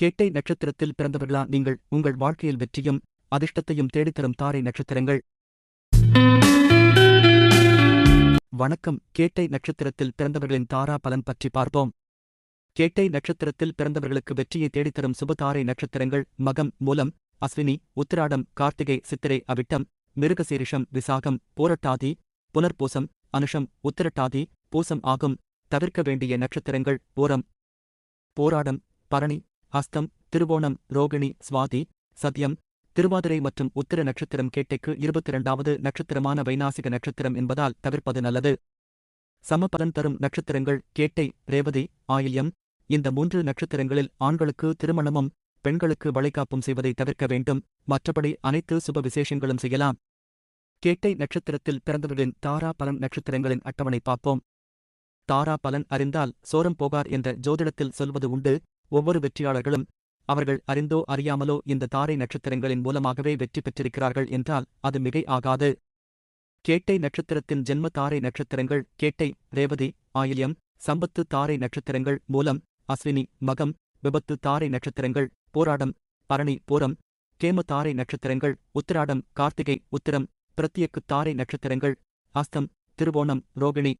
கேட்டை நட்சத்திரத்தில் பிறந்தவர்களா நீங்கள்? உங்கள் வாழ்க்கையில் வெற்றியும் அதிர்ஷ்டத்தையும் தேடித்தரும் தாரை நட்சத்திரங்கள். வணக்கம். கேட்டை நட்சத்திரத்தில் பிறந்தவர்களின் தாரா பலன் பற்றி பார்ப்போம். கேட்டை நட்சத்திரத்தில் பிறந்தவர்களுக்கு வெற்றியை தேடித்தரும் சுபதாரை நட்சத்திரங்கள் மகம் மூலம் அஸ்வினி உத்திராடம் கார்த்திகை சித்திரை அவிட்டம் மிருகசீரிஷம் விசாகம் போரட்டாதி புனர்பூசம் அனுஷம் உத்திரட்டாதி பூசம் ஆகும். தவிர்க்க வேண்டிய நட்சத்திரங்கள் ஓரம் போராடம் பரணி ஹஸ்தம் திருவோணம் ரோகிணி சுவாதி சத்யம் திருவாதிரை மற்றும் உத்திர நட்சத்திரம் கேட்டைக்கு இருபத்தி இரண்டாவது நட்சத்திரமான வைநாசிக நட்சத்திரம் என்பதால் தவிர்ப்பது நல்லது. சமபலன் தரும் நட்சத்திரங்கள் கேட்டை ரேவதி ஆயில்யம். இந்த மூன்று நட்சத்திரங்களில் ஆண்களுக்கு திருமணமும் பெண்களுக்கு வளைகாப்பும் செய்வதை தவிர்க்க வேண்டும். மற்றபடி அனைத்து சுப விசேஷங்களும் செய்யலாம். கேட்டை நட்சத்திரத்தில் பிறந்தவர்களின் தாரா பலன் நட்சத்திரங்களின் அட்டவணை பார்ப்போம். தாரா பலன் அறிந்தால் சோரம் போகார் என்ற ஜோதிடத்தில் சொல்வது உண்டு. ஒவ்வொரு வெற்றியாளர்களும் அவர்கள் அறிந்தோ அறியாமலோ இந்த தாரை நட்சத்திரங்களின் மூலமாகவே வெற்றி பெற்றிருக்கிறார்கள் என்றால் அது மிகை ஆகாது. கேட்டை நட்சத்திரத்தின் ஜென்ம தாரை நட்சத்திரங்கள் கேட்டை ரேவதி ஆயில்யம் சம்பத்து தாரை நட்சத்திரங்கள் மூலம் அஸ்வினி மகம் விபத்து தாரை நட்சத்திரங்கள் போராடம் பரணி பூரம் கேம தாரை நட்சத்திரங்கள் உத்திராடம் கார்த்திகை உத்திரம் பிரத்யக்கு தாரை நட்சத்திரங்கள் அஸ்தம் திருவோணம் ரோகிணி.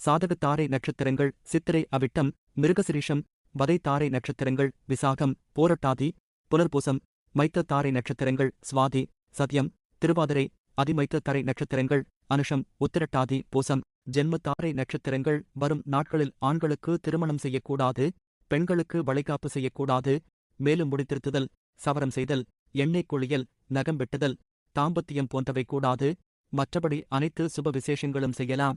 சாதக தாரை நட்சத்திரங்கள் சித்திரை அவிட்டம் மிருகசிரீஷம் வதை தாரை நட்சத்திரங்கள் விசாகம் போரட்டாதி புனர்பூசம் மைத்த தாரை நட்சத்திரங்கள் சுவாதி சத்யம் திருவாதிரை அதிமைத்த தரை நட்சத்திரங்கள் அனுஷம் உத்திரட்டாதி பூசம் ஜென்ம தாரை நட்சத்திரங்கள் வரும் நாட்களில் ஆண்களுக்கு திருமணம் செய்யக்கூடாது பெண்களுக்கு வளைகாப்பு செய்யக்கூடாது மேலும் முடித்திருத்துதல் சவரம் செய்தல் எண்ணெய் குளியல் நகம் வெட்டுதல் தாம்பத்தியம் போன்றவை கூடாது மற்றபடி அனைத்து சுப விசேஷங்களும் செய்யலாம்.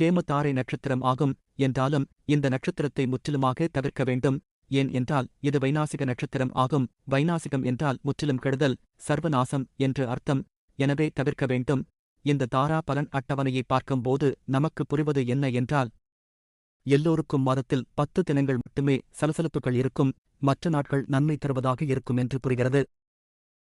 கேமதாரை நட்சத்திரம் ஆகும் என்றாலும் இந்த நட்சத்திரத்தை முற்றிலுமாக தவிர்க்க வேண்டும். ஏன் என்றால் இது வைநாசிக நட்சத்திரம் ஆகும். வைநாசிகம் என்றால் முற்றிலும் கெடுதல் சர்வநாசம் என்று அர்த்தம். எனவே தவிர்க்க வேண்டும். இந்த தாரா பலன் அட்டவணையை பார்க்கும்போது நமக்கு புரிவது என்ன என்றால் எல்லோருக்கும் மாதத்தில் பத்து தினங்கள் மட்டுமே சலசலப்புகள் இருக்கும். மற்ற நாட்கள் நன்மை தருவதாக இருக்கும் என்று புரிகிறது.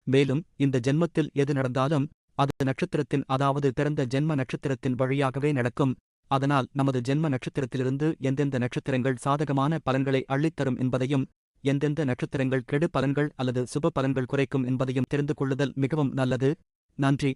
மேலும் இந்த ஜென்மத்தில் எது நடந்தாலும் அது நட்சத்திரத்தின் அதாவது பிறந்த ஜென்ம நட்சத்திரத்தின் வழியாகவே நடக்கும். அதனால் நமது ஜென்ம நட்சத்திரத்திலிருந்து எந்தெந்த நட்சத்திரங்கள் சாதகமான பலன்களை அள்ளித்தரும் என்பதையும் எந்தெந்த நட்சத்திரங்கள் கெடு பலன்கள் அல்லது சுப பலன்கள் குறைக்கும் என்பதையும் தெரிந்து கொள்ளுதல் மிகவும் நல்லது. நன்றி.